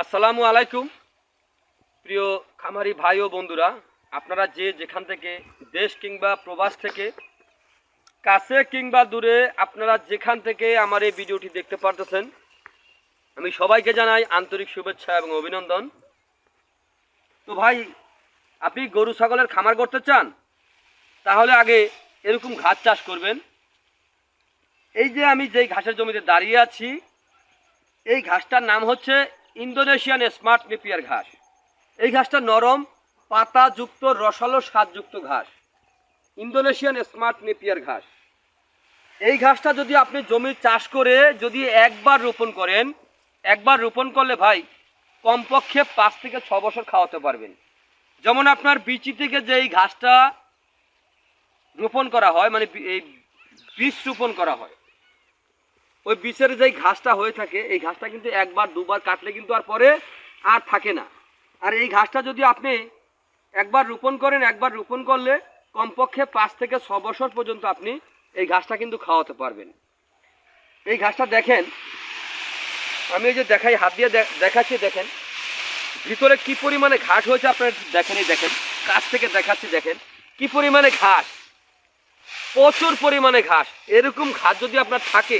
আসসালামু আলাইকুম। প্রিয় খামারি ভাই ও বন্ধুরা, আপনারা যে যেখান থেকে দেশ কিংবা প্রবাস থেকে, কাছে কিংবা দূরে আপনারা যেখান থেকে আমার এই ভিডিওটি দেখতে পারতেছেন, আমি সবাইকে জানাই আন্তরিক শুভেচ্ছা এবং অভিনন্দন। তো ভাই, আপনি গরু, ছাগলের খামার করতে চান? তাহলে আগে এরকম ঘাস চাষ করবেন। এই যে আমি যেই ঘাসের জমিতে দাঁড়িয়ে আছি, এই ঘাসটার নাম হচ্ছে ইন্দোনেশিয়ান স্মার্ট নেপিয়ার ঘাস। এই ঘাসটা নরম পাতাযুক্ত রসালো, স্বাদযুক্ত ঘাস। ইন্দোনেশিয়ান স্মার্ট নেপিয়ার ঘাস। এই ঘাসটা যদি আপনি জমি চাষ করে যদি একবার রোপণ করেন, একবার রোপণ করলে ভাই কমপক্ষে পাঁচ থেকে ছ বছর খাওয়াতে পারবেন। যেমন আপনার বিচি থেকে যে এই ঘাসটা রোপণ করা হয় মানে এই বীজ রোপণ করা হয় ওই বীজের যেই ঘাসটা হয়ে থাকে, এই ঘাসটা কিন্তু একবার, দুবার কাটলে কিন্তু আর পরে আর থাকে না। আর এই ঘাসটা যদি আপনি একবার রোপণ করেন, একবার রোপণ করলে কমপক্ষে পাঁচ থেকে ছ বছর পর্যন্ত আপনি এই ঘাসটা কিন্তু খাওয়াতে পারবেন। এই ঘাসটা দেখেন, আমি এই যে দেখাই, হাত দিয়ে দেখাচ্ছি, দেখেন। ভিতরে কি পরিমাণে ঘাস হয়েছে আপনারা একটু দেখেন দেখেন, কাছ থেকে দেখাচ্ছি, দেখেন, কি পরিমাণে ঘাস, প্রচুর পরিমাণে ঘাস। এরকম ঘাস যদি আপনার থাকে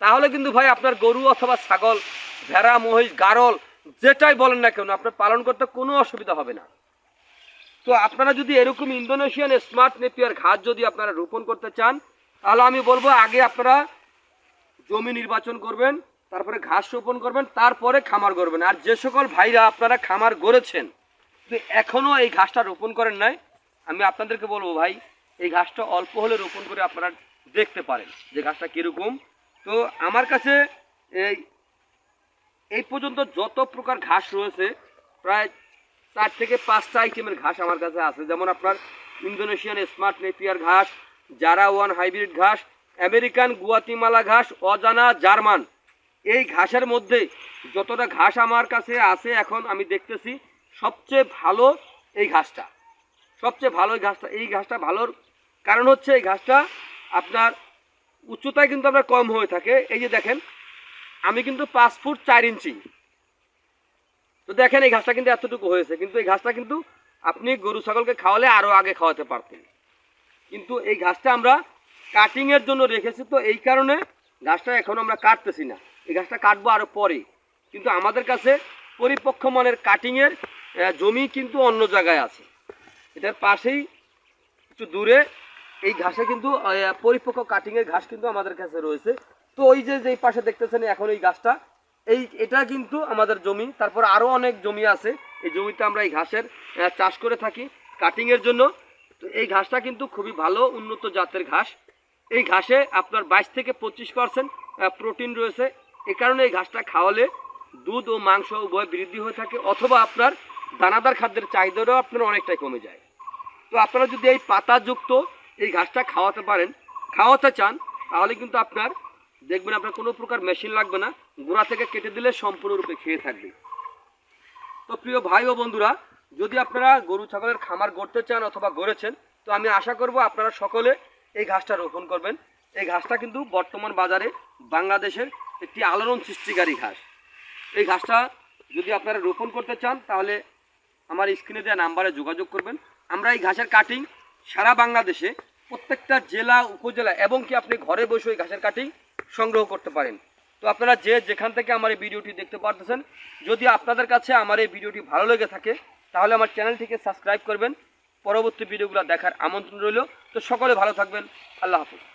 তাহলে কিন্তু ভাই আপনার গরু অথবা ছাগল, ভেড়া, মহিষ, গারল, যেটাই বলেন না কেন, আপনার পালন করতে কোনো অসুবিধা হবে না। তো আপনারা যদি এরকম ইন্দোনেশিয়ান স্মার্ট নেপিয়ার ঘাস যদি আপনারা রোপণ করতে চান, তাহলে আমি বলব আগে আপনারা জমি নির্বাচন করবেন, তারপরে ঘাস রোপণ করবেন, তারপরে খামার করবেন আর যে সকল ভাইরা আপনারা খামার গড়েছেন এখনও এই ঘাসটা রোপণ করেন নাই, আমি আপনাদেরকে বলব ভাই, এই ঘাসটা অল্প হলে রোপণ করে আপনারা দেখতে পারেন যে ঘাসটা কীরকম। তো আমার কাছে এই এই পর্যন্ত যত প্রকার ঘাস রয়েছে, প্রায় চার থেকে পাঁচটা আইটেমের ঘাস আমার কাছে আছে। যেমন আপনার ইন্দোনেশিয়ান স্মার্ট নেপিয়ার ঘাস, জারা ওয়ান হাইব্রিড ঘাস, আমেরিকান গুয়াতিমালা ঘাস, অজানা জার্মান। এই ঘাসের মধ্যে যতটা ঘাস আমার কাছে আছে এখন আমি দেখতেছি, সবচেয়ে ভালো এই ঘাসটা। সবচেয়ে ভালো এই ঘাসটা এই ঘাসটা ভালোর কারণ হচ্ছে এই ঘাসটা আপনার উচ্চতায় কিন্তু আপনার কম হয়ে থাকে। এই যে দেখেন, আমি কিন্তু পাঁচ ফুট চার ইঞ্চি। তো দেখেন, এই ঘাসটা কিন্তু এতটুকু হয়েছে। কিন্তু এই ঘাসটা কিন্তু আপনি গরু ছাগলকে খাওয়ালে আরও আগে খাওয়াতে পারতেন। কিন্তু এই ঘাসটা আমরা কাটিংয়ের জন্য রেখেছি তো, এই কারণে ঘাসটা এখন আমরা কাটতেছি না। এই ঘাসটা কাটবো আরও পরে। কিন্তু আমাদের কাছে পরিপক্ষ মানের কাটিংয়ের জমি কিন্তু অন্য জায়গায় আছে। এটার পাশেই একটু দূরে এই ঘাসে কিন্তু পরিপক্ক কাটিংয়ের ঘাস কিন্তু আমাদের কাছে রয়েছে। তো ওই যে, যেই পাশে দেখতেছেন এখন এই ঘাসটা এই, এটা কিন্তু আমাদের জমি। তারপর আরও অনেক জমি আছে। এই জমিতে আমরা এই ঘাসের চাষ করে থাকি কাটিংয়ের জন্য। তো এই ঘাসটা কিন্তু খুবই ভালো, উন্নত জাতের ঘাস। এই ঘাসে আপনার বাইশ থেকে পঁচিশ পার্সেন্ট প্রোটিন রয়েছে। এ কারণে এই ঘাসটা খাওয়ালে দুধ ও মাংস উভয় বৃদ্ধি হয়ে থাকে, অথবা আপনার দানাদার খাদ্যের চাহিদাটাও আপনার অনেকটাই কমে যায়। তো আপনারা যদি এই পাতাযুক্ত এই ঘাসটা খাওয়াতে পারেন, খাওয়াতে চান, তাহলে কিন্তু আপনার, দেখবেন আপনার কোনো প্রকার মেশিন লাগবে না, গোড়া থেকে কেটে দিলে সম্পূর্ণরূপে খেয়ে থাকবে। তো প্রিয় ভাই ও বন্ধুরা, যদি আপনারা গরু, ছাগলের খামার গড়তে চান অথবা গড়েছেন, তো আমি আশা করব আপনারা সকলে এই ঘাসটা রোপণ করবেন। এই ঘাসটা কিন্তু বর্তমান বাজারে বাংলাদেশের একটি আলোড়ন সৃষ্টিকারী ঘাস। এই ঘাসটা যদি আপনারা রোপণ করতে চান, তাহলে আমার স্ক্রিনে দেওয়া নাম্বারে যোগাযোগ করবেন। আমরা এই ঘাসের কাটিং সারা বাংলাদেশে প্রত্যেকটা জেলা, উপজেলা এবং কি আপনি ঘরে বসে ওই ঘাসের কাটি সংগ্রহ করতে পারেন। তো আপনারা যে যেখান থেকে আমার এই ভিডিওটি দেখতে পারতেছেন, যদি আপনাদের কাছে আমার এই ভিডিওটি ভালো লেগে থাকে, তাহলে আমার চ্যানেলটিকে সাবস্ক্রাইব করবেন। পরবর্তী ভিডিওগুলো দেখার আমন্ত্রণ রইল। তো সকলে ভালো থাকবেন। আল্লাহ হাফিজ।